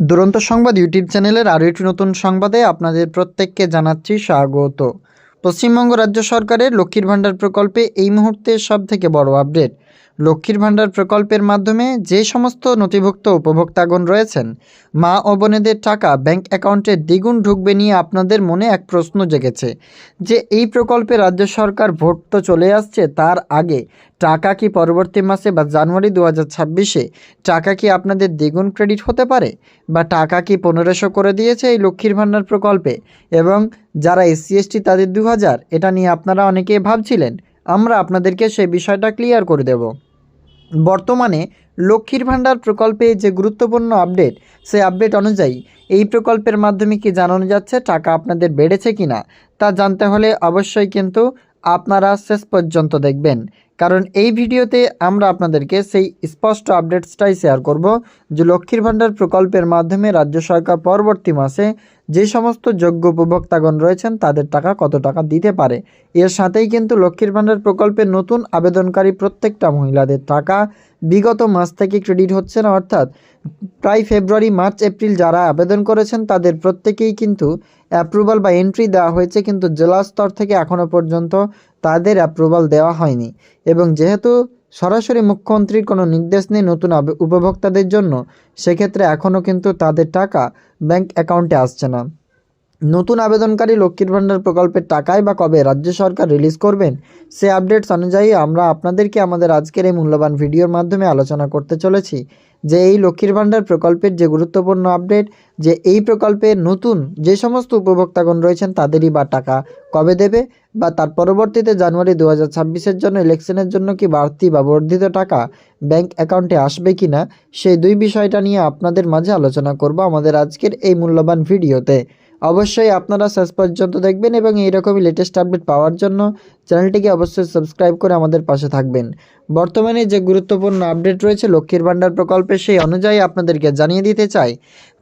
দুরন্ত সংবাদ ইউটিউব চ্যানেলের আরও একটি নতুন সংবাদে আপনাদের প্রত্যেককে জানাচ্ছি স্বাগত। পশ্চিমবঙ্গ রাজ্য সরকারের লক্ষ্মীর ভাণ্ডার প্রকল্পে এই মুহূর্তে সব থেকে বড় আপডেট। লক্ষ্মীর ভাণ্ডার প্রকল্পের মাধ্যমে যে সমস্ত নথিভুক্ত উপভোক্তাগণ রয়েছেন, মা ও বোনেদের টাকা ব্যাংক অ্যাকাউন্টে দ্বিগুণ ঢুকবে নিয়ে আপনাদের মনে এক প্রশ্ন জেগেছে যে এই প্রকল্পে রাজ্য সরকার ভোট তো চলে আসছে, তার আগে টাকা কি পরবর্তী মাসে বা জানুয়ারি দু ছাব্বিশে টাকা কি আপনাদের দ্বিগুণ ক্রেডিট হতে পারে? বা টাকা কি পনেরোশো করে দিয়েছে এই লক্ষ্মীর ভাণ্ডার প্রকল্পে? এবং যারা এসসি, এসটি তাদের দু হাজার এটা নিয়ে আপনারা অনেকেই ভাবছিলেন। আমরা আপনাদেরকে সেই বিষয়টা ক্লিয়ার করে দেব। বর্তমানে লক্ষ্মীর ভাণ্ডার প্রকল্পে যে গুরুত্বপূর্ণ আপডেট সেই আপডেট অনুযায়ী এই প্রকল্পের মাধ্যমে কি জানানো যাচ্ছে, টাকা আপনাদের বেড়েছে কি না তা জানতে হলে অবশ্যই কিন্তু আপনারা শেষ পর্যন্ত দেখবেন। কারণ এই ভিডিওতে আমরা আপনাদেরকে সেই স্পষ্ট আপডেটসটাই শেয়ার করব যে লক্ষ্মীর ভাণ্ডার প্রকল্পের মাধ্যমে রাজ্য সরকার পরবর্তী মাসে যে সমস্ত যোগ্য উপভোক্তাগণ রয়েছেন, তাদের টাকা কত টাকা দিতে পারে। এর সাথেই কিন্তু লক্ষ্মীর ভাণ্ডার প্রকল্পের নতুন আবেদনকারী প্রত্যেকটা মহিলাদের টাকা বিগত মাস থেকে ক্রেডিট হচ্ছে না, অর্থাৎ প্রায় ফেব্রুয়ারি মার্চ এপ্রিল যারা আবেদন করেছেন, তাদের প্রত্যেকেই কিন্তু অ্যাপ্রুভাল বা এন্ট্রি দেওয়া হয়েছে, কিন্তু জেলা স্তর থেকে এখনও পর্যন্ত তাদের অ্যাপ্রুভাল দেওয়া হয়নি। এবং যেহেতু সরাসরি মুখ্যমন্ত্রীর কোনো নির্দেশ নেই নতুন উপভোক্তাদের জন্য, সেক্ষেত্রে এখনও কিন্তু তাদের টাকা ব্যাংক অ্যাকাউন্টে আসছে না। নতুন আবেদনকারী লক্ষ্মীর ভাণ্ডার প্রকল্পের টাকায় বা কবে রাজ্য সরকার রিলিজ করবেন, সে আপডেটস অনুযায়ী আমরা আপনাদেরকে আমাদের আজকের এই মূল্যবান ভিডিওর মাধ্যমে আলোচনা করতে চলেছি। যে এই লক্ষ্মীর ভাণ্ডার প্রকল্পের যে গুরুত্বপূর্ণ আপডেট, যে এই প্রকল্পে নতুন যে সমস্ত উপভোক্তাগণ রয়েছেন তাদেরই বা টাকা কবে দেবে বা তার পরবর্তীতে জানুয়ারি দু হাজার জন্য ইলেকশনের জন্য কি বাড়তি বা বর্ধিত টাকা ব্যাংক অ্যাকাউন্টে আসবে কি না সেই দুই বিষয়টা নিয়ে আপনাদের মাঝে আলোচনা করব আমাদের আজকের এই মূল্যবান ভিডিওতে। অবশ্যই আপনারা শেষ পর্যন্ত দেখবেন এবং এইরকমই লেটেস্ট আপডেট পাওয়ার জন্য চ্যানেলটিকে অবশ্যই সাবস্ক্রাইব করে আমাদের পাশে থাকবেন। বর্তমানে যে গুরুত্বপূর্ণ আপডেট রয়েছে লক্ষ্মীর ভাণ্ডার প্রকল্পে সেই অনুযায়ী আপনাদেরকে জানিয়ে দিতে চাই।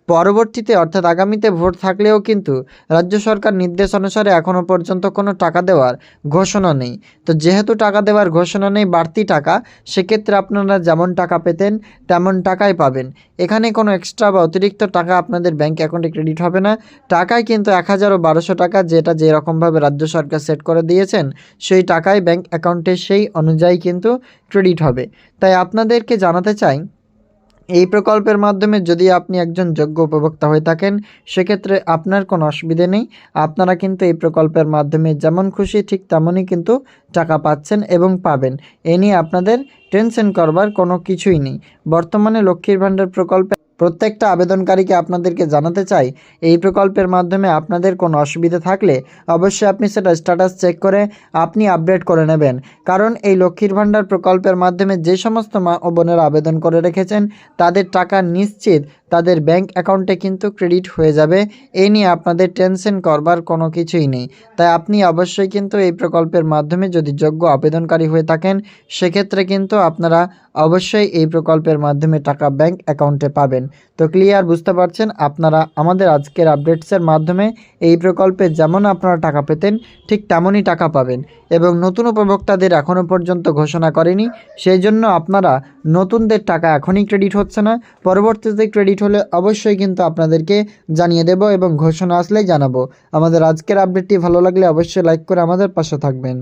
পরবর্তীতে, অর্থাৎ আগামীতে ভোট থাকলেও কিন্তু রাজ্য সরকার নির্দেশ অনুসারে এখনও পর্যন্ত কোনো টাকা দেওয়ার ঘোষণা নেই। তো যেহেতু টাকা দেওয়ার ঘোষণা নেই, বাড়তি টাকা, সেক্ষেত্রে আপনারা যেমন টাকা পেতেন, তেমন টাকাই পাবেন। এখানে কোনো এক্সট্রা বা অতিরিক্ত টাকা আপনাদের ব্যাংক অ্যাকাউন্টে ক্রেডিট হবে না। টাকায় কিন্তু এক হাজার ও বারোশো টাকা যেটা যেরকমভাবে রাজ্য সরকার সেট করে দিয়েছেন, সেই টাকায় ব্যাংক অ্যাকাউন্টে সেই অনুযায়ী কিন্তু ক্রেডিট হবে। তাই আপনাদেরকে জানাতে চাই এই প্রকল্পের মাধ্যমে যদি আপনি একজন যোগ্য উপভোক্তা হয়ে থাকেন, সেক্ষেত্রে আপনার কোনো অসুবিধে নেই। আপনারা কিন্তু এই প্রকল্পের মাধ্যমে যেমন খুশি ঠিক তেমনই কিন্তু টাকা পাচ্ছেন এবং পাবেন। এ নিয়ে আপনাদের টেনশন করবার কোনো কিছুই নেই। বর্তমানে লক্ষ্মীর ভাণ্ডার প্রকল্পে প্রত্যেকটা আবেদনকারীকে আপনাদেরকে জানাতে চাই, এই প্রকল্পের মাধ্যমে আপনাদের কোনো অসুবিধা থাকলে অবশ্যই আপনি সেটা স্ট্যাটাস চেক করে আপনি আপডেট করে নেবেন। কারণ এই লক্ষ্মীর ভাণ্ডার প্রকল্পের মাধ্যমে যে সমস্ত মা ও বোনেরা আবেদন করে রেখেছেন, তাদের টাকা নিশ্চিত তাদের ব্যাংক অ্যাকাউন্টে কিন্তু ক্রেডিট হয়ে যাবে। এ নিয়ে আপনাদের টেনশন করবার কোনো কিছুই নেই। তাই আপনি অবশ্যই কিন্তু এই প্রকল্পের মাধ্যমে যদি যোগ্য আবেদনকারী হয়ে থাকেন, সেক্ষেত্রে কিন্তু আপনারা অবশ্যই এই প্রকল্পের মাধ্যমে টাকা ব্যাংক অ্যাকাউন্টে পাবেন। তো ক্লিয়ার বুঝতে পারছেন? আপনারা আমাদের আজকের আপডেটসের মাধ্যমে এই প্রকল্পে যেমন আপনারা টাকা পেতেন, ঠিক তেমনই টাকা পাবেন এবং নতুন উপভোক্তাদের এখনও পর্যন্ত ঘোষণা করেনি। সেই জন্য আপনারা নতুনদের টাকা এখনই ক্রেডিট হচ্ছে না। পরবর্তীতে ক্রেডিট হলে অবশ্যই কিন্তু আপনাদেরকে জানিয়ে দেব এবং ঘোষণা আসলেই জানাব। আমাদের আজকের আপডেটটি ভালো লাগলে অবশ্যই লাইক করে আমাদের পাশে থাকবেন।